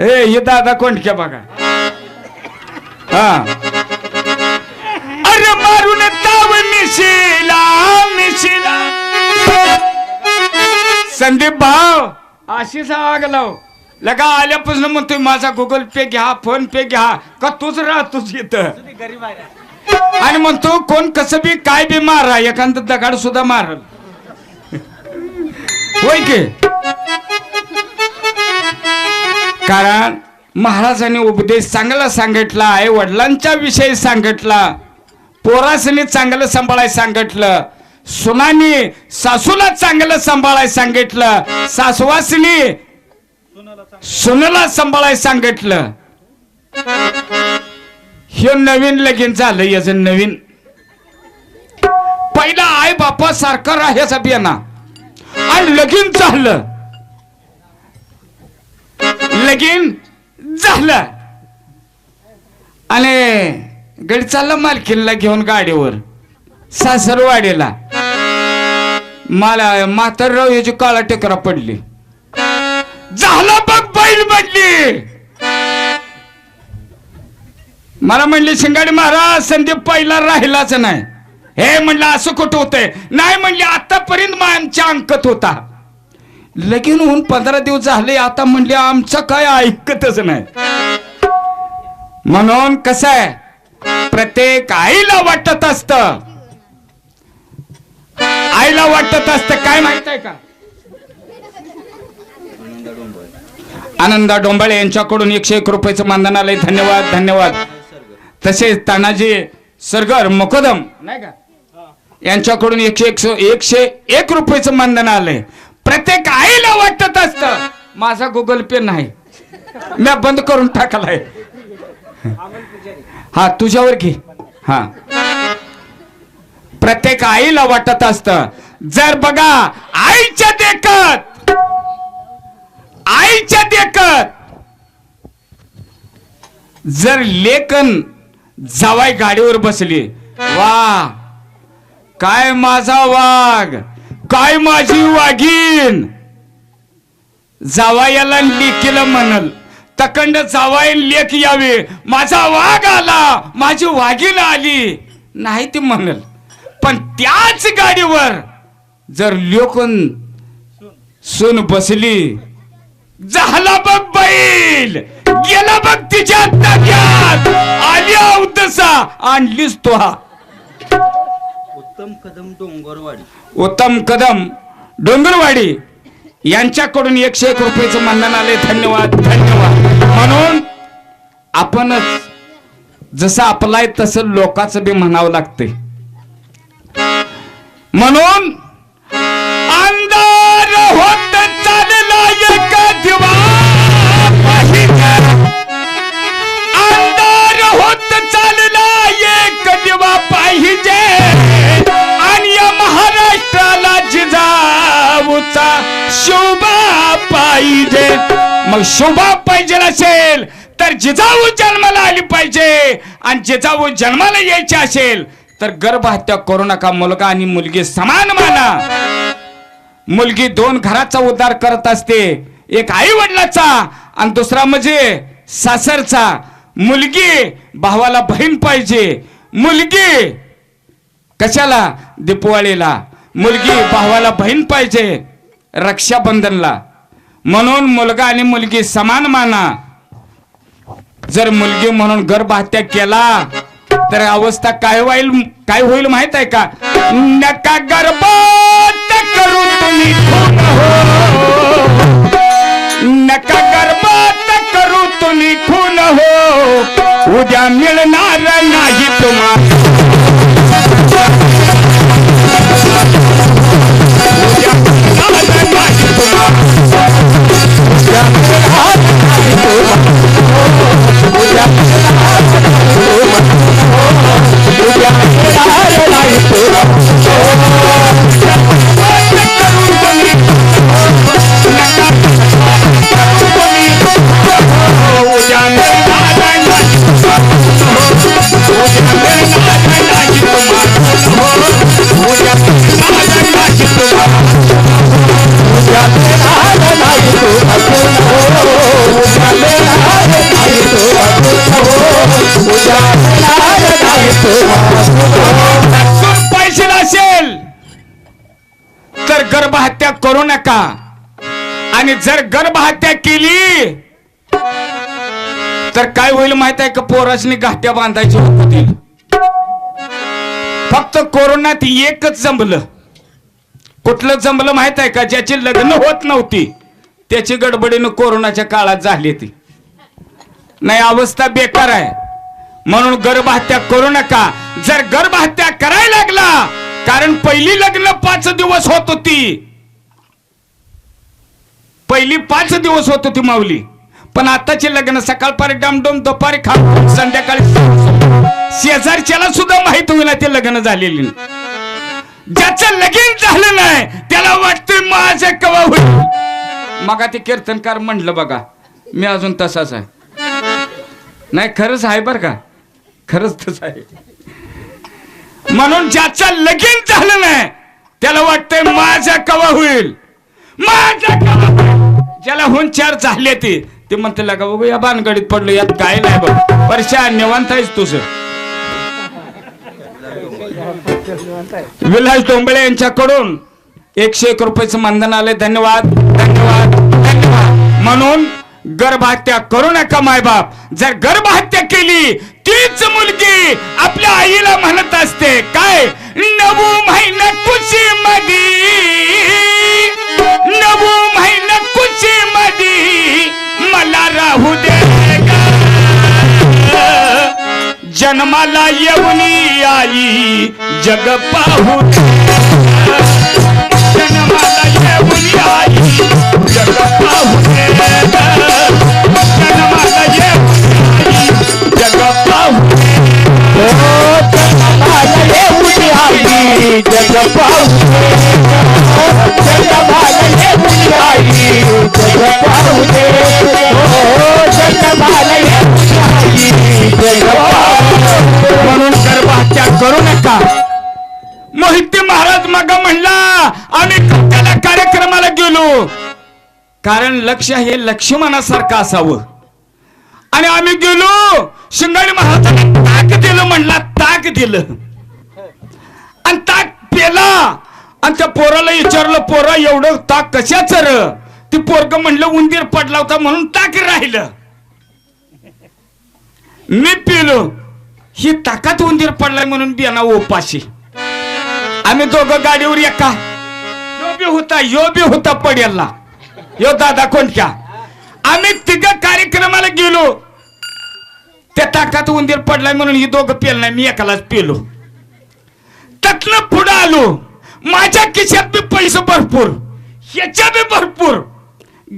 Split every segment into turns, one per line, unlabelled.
हे हे दादा कोंडक्या बघा. हा. अरे मारून ताव मिशिला मिशिला. संदीप भाव अशीच आग लाव लगा आल्यापासून म्हणतोय माझा गुगल पे घ्या फोन पे घ्या. का तूच राहतोच इथं? आणि म्हणतो कोण कसं बी काय बी मारा एखादं दगाड सुद्धा मारल. होय की? कारण महाराजांनी उपदेश चांगला सांगितला आई वडिलांच्या विषयी सांगितला पोरासनी चांगलं सांभाळायला सांगितलं सुनानी सासूला चांगलं सांभाळाय सांगितलं सासवासनी सुनला सांभाळाय सांगितलं. हे नवीन लगीन झालं याचं नवीन. पहिला आई बापा सारखं राहायचा बियाना आणि लगीन झालं. लगीन झालं. आणि गडी चालला मालकीनला घेऊन गाडीवर सासरवाडीला. मला म्हातारराव याची काळा टेकरा पडली. झाला बघ बैल बनली. मला म्हणले शिंगाडी महाराज संदीप पहिला राहिलाच नाही. हे म्हणलं असं कुठं होतंय? नाही म्हणले आतापर्यंत आमच्या अंकत होता. लगीन होऊन पंधरा दिवस झाले आता म्हणले आमचं काय ऐकतच नाही. म्हणून कसं आहे? प्रत्येक आईला वाटत असत. आईला वाटत असत काय माहीत आहे का? आनंदा डोंबाळे यांच्याकडून एकशे एक रुपयाचं मानधन आलंय धन्यवाद धन्यवाद. तसेच तानाजी सरगर मुकदम नाही का? यांच्याकडून एकशे एकशे एकशे एक रुपयाचं मानधन आलंय प्रत्येक आईला वाटत असत माझा गुगल पे नाही. मी बंद करून टाकलाय हा तुझ्यावर घे. हा. प्रत्येक आईला वाटत असत जर बघा आईच्या देखत आईच्या देखत जर लेखन जावाई गाडीवर बसली वा काय माझा वाघ काय माझी वाघीन जावायाला लेकीला म्हणल तखंड जावाय लेख यावे. माझा वाघ आला माझी वाघीन आली. नाही ते म्हणल पण त्याच गाडीवर जर लोकन सून बसली झाला बघ बैल गेला बघ तिच्या ताग्यात आली अवतसा आणलीस तो हा.
उत्तम कदम डोंगरवाडी.
उत्तम कदम डोंगरवाडी. यांच्याकडून एकशे एक रुपयाचं मानधन आले धन्यवाद धन्यवाद. म्हणून आपणच जसं आपलाय तसं लोकांचं बी म्हणावं लागते म्हणून शोभा पाहिजे. मग शोभा पाहिजे असेल तर जिजाऊ जन्माला आली पाहिजे. आणि जिजाऊ जन्माला यायची असेल तर गर्भहत्या करू नका मुलगा आणि मुलगी समान माना. मुलगी दोन घराचा उद्धार करत असते एक आई वडिलाचा आणि दुसरा म्हणजे सासरचा. मुलगी भावाला बहीण पाहिजे. मुलगी कशाला? दीपवाळीला. मुलगी भावाला बहीण पाहिजे. रक्षाबंधनला. म्हणून मुलगा आणि मुलगी समान माना. जर मुलगी म्हणून गर्भहत्या केला तर अवस्था काय होईल काय होईल माहीत आहे का? नका गर्भ करू तुम्ही. नका गर्भ करू तुम्ही खून हो. उद्या मिळणार नाही तुम्हाला नका. आणि जर गर्भहत्या केली तर काय होईल माहीत आहे का? पोरासनी घाट्या बांधायची होतील फक्त कोरोनात एकच जमलं. कुठलं जमलं माहीत आहे का? ज्याची लग्न होत नव्हती त्याची गडबडीनं कोरोनाच्या काळात झाली ती. नाही अवस्था बेकार आहे. म्हणून गर्भहत्या करू नका. जर गर्भहत्या करायला लागला कारण पहिली लग्न पाच दिवस होत होती. पहिली पाच दिवस होत होती माऊली. पण आताचे लग्न सकाळपारी डामडोम दुपारी खा संध्याकाळी शेजारच्याला सुद्धा माहीत होईल ते लग्न झालेली. ज्याचं लगीन झालं नाही त्याला वाटतंय माझं कवा होईल. मग ते कीर्तनकार म्हणलं बघा मी अजून तसाच आहे. नाही खरंच आहे बर का? खरंच तसं आहे. म्हणून ज्याचं लगीन झालं नाही त्याला वाटतंय माझा कवा होईल. माझा कवा होईल. ज्याला होऊन चार झाले ते ते म्हणते लागा बघू या बानगडीत पडलो यात काय नाही बघ. वर्षा निवांत आहेस तुझं. विलास डोंबळे यांच्याकडून एकशे एक रुपयाचं मानधन आले धन्यवाद धन्यवाद धन्यवाद. म्हणून गर्भहत्या करू नका मायबाप. जर गर्भहत्या केली तीच मुलगी आपल्या आईला म्हणत असते. काय? नऊ महिना तुझी मधी जन्माला येऊनी आई जग पाहू जन्माला येऊनी आई जग पाहू जन्माला येऊनी आई जग पाहू
जन्माला येऊनी आई जग पाहू
मग म्हणला आम्ही त्याला कार्यक्रमाला गेलो. कारण लक्ष हे लक्ष्मणासारखं असावं. आणि आम्ही गेलो शिंगाडी महाराजांनी ताक दिलं म्हणला ताक दिलं. आणि ताक पेला. आणि त्या पोराला विचारलं पोरा एवढं ताक कशाच र? ती पोरग म्हणलं उंदीर पडला होता म्हणून ताक राहिलं. मी पिलो. ही ताकात उंदीर पडलाय म्हणून बियाना ओपाशी आम्ही दोघं गाडीवर एका. यो बी होता यो बी होता पडेलला. यो दादा कोणत्या? आम्ही तिघ कार्यक्रमाला गेलो. त्या ताकात उंदीर पडलाय म्हणून ही दोघं पेल नाही मी एकालाच पेलो. त्यातनं पुढं आलो. माझ्या खिशात बी पैसे भरपूर ह्याच्या बी भरपूर.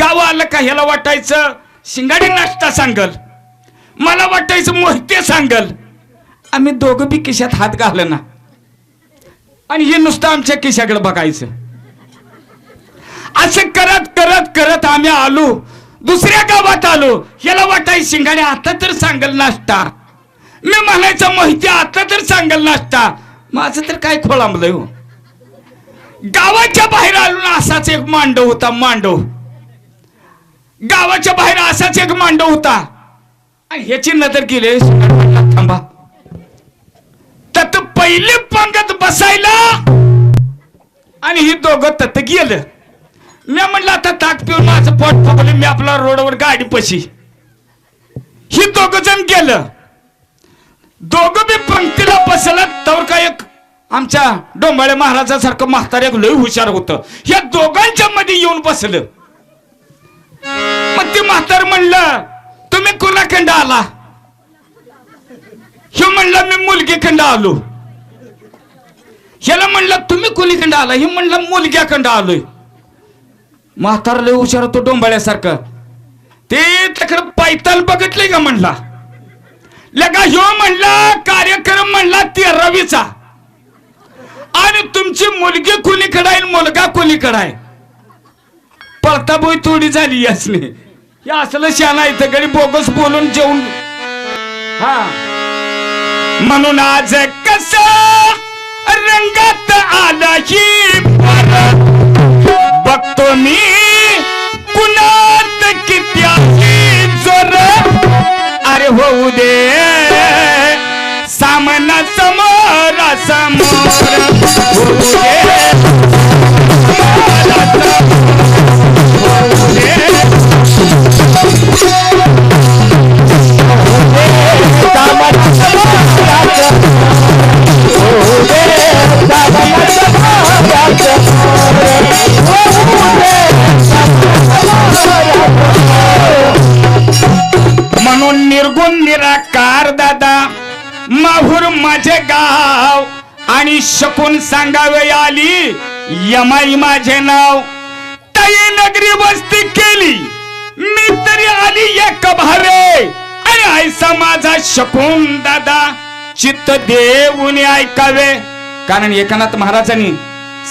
गाव आलं का ह्याला वाटायचं शिंगाडी नाश्ता सांगल. मला वाटायचं मोहिते सांगल. आम्ही दोघं बी खिशात हात घालना. आणि हे नुसतं आमच्या खिशाकडे बघायचं. असं करत करत करत आम्ही आलो. दुसऱ्या गावात आलो. याला वाटाय शिंगाडे आता तर सांगल नाश्ता. मी म्हणायचं माहिती आता तर सांगल नाश्ता. माझं तर काय खोळांबलंय हो. गावाच्या बाहेर आलो ना असाच एक मांडव होता मांडव. गावाच्या बाहेर असाच एक मांडव होता. आणि ह्याची नजर गेली थांबा. पहिले पंगत बसायला आणि ही दोघं तत गेलं. मी म्हणलं आता ताक पिऊन माझं पोट फुगलं मी आपला रोडवर गाडी पशी. ही दोघ जण गेलं. दोघं बी पंक्तीला बसलं तर का एक आमच्या डोंबाळे महाराजासारखं म्हातार एक लय हुशार होतं. या दोघांच्या मध्ये येऊन बसलं. मग ते म्हातार म्हणलं तुम्ही कुणाखंड आला? हे म्हणलं मी मुलगीखंड आलो. ह्याला म्हणलं तुम्ही कोणीखंड आला? हे म्हणलं मुलग्याखंड आलोय. म्हातारा लय हुशार होतो डोंबाळ्यासारखं. ते त्याकडं पायताल बघितलंय का म्हणला? लगा ह्यो म्हणला कार्यक्रम म्हणला तेरावीचा. आणि तुमची मुलगी कोणीकडे आहे मुलगा कोणीकडे आहे? पळता बोई थोडी झाली असली. हे असलं शाना इथं गडी बोगस बोलून जेवून. हा. म्हणून आज कसं रंगात आला ही परत. बघतो मी कुणात किती आहे जोर. अरे होऊ दे. सामना समोर समोर. होऊ दे. ऐकून सांगावे आली? यमाई माझे नाव. ताई नगरी वस्ती केली. मी तरी आली एक भारे. ऐसा माझा शकून दादा. चित्त देऊन ऐकावे. कारण एकनाथ महाराजांनी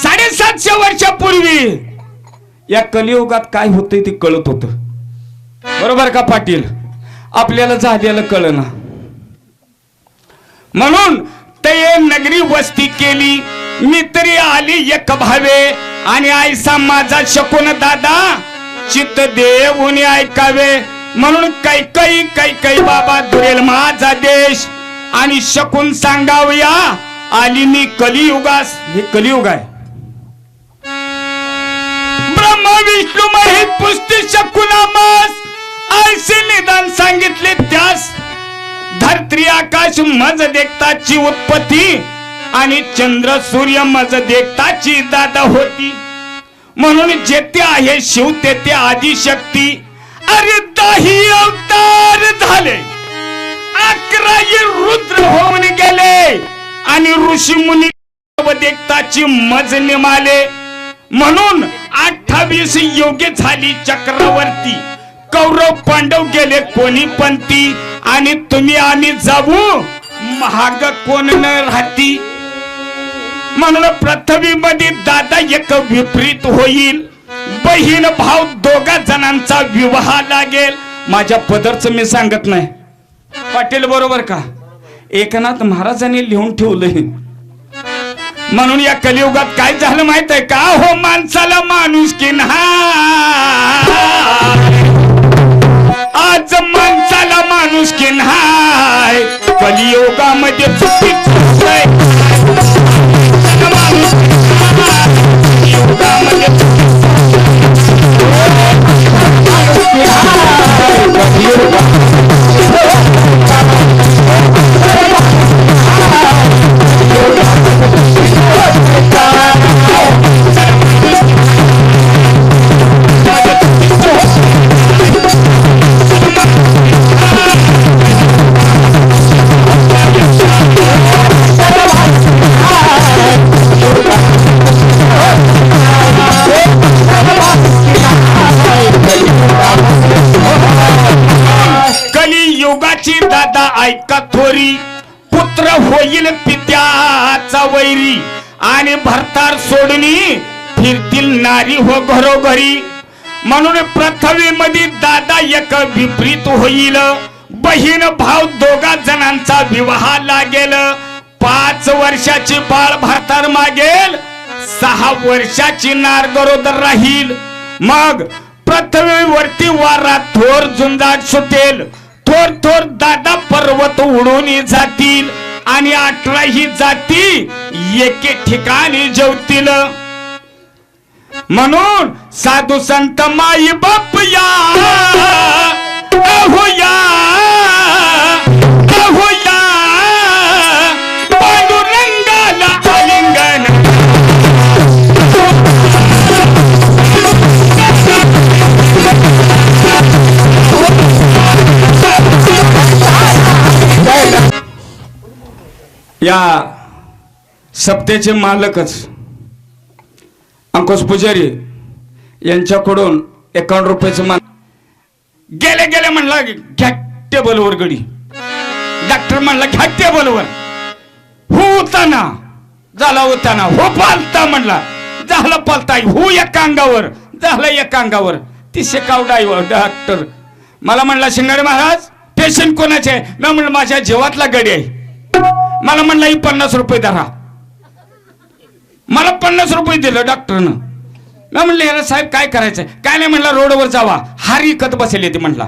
साडेसातशे वर्षापूर्वी या कलियुगात काय होतंय ते कळत होत. बरोबर का पाटील? आपल्याला झालेलं कळना. म्हणून ते नगरी वस्ती केली. मित्री आली एक भावे. आणि आयसा माझा शकून दादा चित्त देऊन ऐकावे. म्हणून काही काही काही काही बाबा दुरेल माझा देश. आणि शकून सांगावया आली मी कलियुगास. हे कलियुग आहे. ब्रह्म विष्णू मही पुष्टी शकुनामास आयसे निदान सांगितले त्यास. धरत्री आकाश मज देखताची उत्पत्ती आणि चंद्र सूर्य मज देखताची दादा होती. म्हणून जेथे आहे शिव तेथे आदिशक्ती. अरे दाही अवतार झाले. अकरा रुद्र होऊन गेले. आणि ऋषी मुनी देखताची मज निमाले. म्हणून अठ्ठावीस योग्य झाली चक्रवर्ती. कौरव पांडव गेले कोणी पंथी आणि तुम्ही आम्ही जाऊ. महाग कोण न राहती. म्हणून पृथ्वी मध्ये दादा एक विपरीत होईल. बहीण भाव दोघा जणांचा विवाह लागेल. माझ्या पदरच मी सांगत नाही. पाटील बरोबर का? एकनाथ महाराजांनी लिहून ठेवलंय. म्हणून या कलियुगात काय झालं माहीत आहे का? हो माणसाला माणूस की नाही. आणि भरतार सोडणी फिरतील नारी हो घरोघरी. म्हणून पृथ्वीमध्ये दादा एक विपरीत होईल. बहीण भाव दोघा जणांचा विवाह लागेल. पाच वर्षाची बाळ भारतार मागेल. सहा वर्षाची नार गरोदर राहील. मग पृथ्वीवरती वारा थोर झुंजाट सुटेल. थोर थोर दादा पर्वत उडून जातील. आणि अठराही जाती एके ठिकाणी जेवतील. म्हणून साधू संत माई बाप या या. या सप्त्याचे मालकच अंकुश पुजारी यांच्याकडून एकावन्न रुपयाचं मान गेले गेले म्हणला घ्या टेबलवर गडी. डॉक्टर म्हणला घ्या टेबलवर. हो उताना झाला होताना हो पालता म्हणला झाला पालता. हो एका अंगावर झालं एका अंगावर. ती काव डायव्हर डॉक्टर. मला म्हणला शिंगाडे महाराज पेशंट कोणाचे आहे? मी म्हणलं माझ्या जीवातला गडी आहे. मला म्हणला ही पन्नास रुपये धरा. मला पन्नास रुपये दिलं डॉक्टरनं. मी म्हणलं याला साहेब काय करायचंय? काय नाही म्हणला रोडवर जावा. हार इकत बसेल येते म्हणला.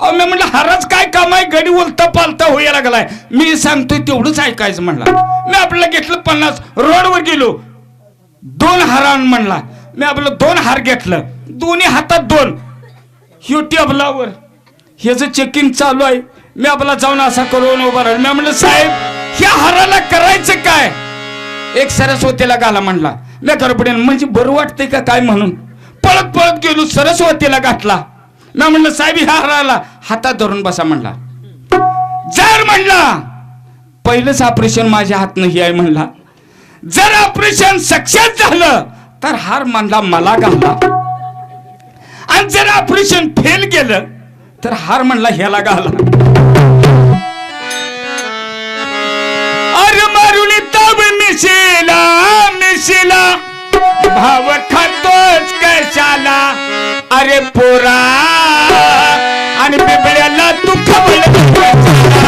अहो मी म्हणलं हारच काय काम आहे? गडी उलता पालता होया लागलाय. मी सांगतोय तेवढंच ऐकायचं म्हणला. मी आपल्याला घेतलं पन्नास रोडवर गेलो. दोन हारान म्हणला. मी आपलं दोन हार घेतलं. दोन्ही हातात दोन. ह्यो टेबलावर. ह्याचं चेकिंग चालू आहे. मी आपला जाऊन असा करून उभा राहिलो. मी म्हणलं साहेब त्या हराला करायचं काय? एक सरस्वतीला घाला म्हणला लेकरपणे म्हणजे बरं वाटतंय का काय म्हणून? पळत पळत गेलो सरस्वतीला घातला ना म्हणलं साहेब ह्या हराला हातात धरून बसा म्हणला. जर म्हणला पहिलंच ऑपरेशन माझ्या हात नाही आहे म्हणला. जर ऑपरेशन सक्सेस झालं तर हार म्हणला मला घाला आणि जर ऑपरेशन फेल गेलं तर हार म्हणला ह्याला घाला मिशिला मिशिला भाव खातोच कशाला? अरे पोरा आणि बिबड्याला तू खबर